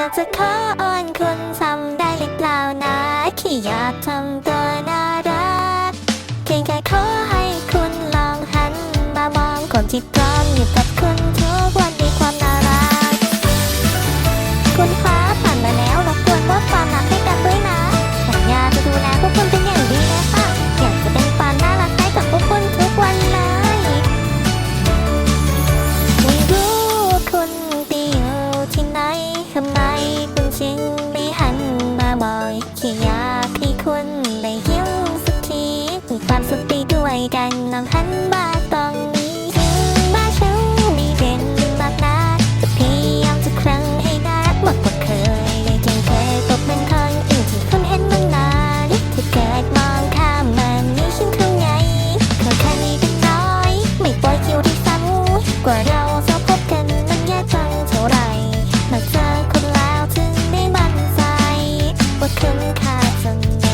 อยากจะขออ้อนคุณทำได้หรือเปล่านะแค่อยากทำตัวน่ารักเพียงแค่ขอให้คุณลองหันมามองคนที่พร้อมอยู่กับคุณ มอยแค่ยาพี่คคุณได้ยิ้มสักทีมีความสุขไปด้วยกันน้องหันบาตองนี้ถึงแม้ฉันไม่เด่นมากนักแต่พยายามทุกครั้งให้นักมากกว่าเคยได้จริเคยตกเป็นคนอื่นที่คุณเห็นมานานถ้าเกิดมองข้ามมันในฉันข้างในขอแค่นี้เป็นน้อย ไม่ปล่อยคิวที่ซ้ำกว่าเรา 曾经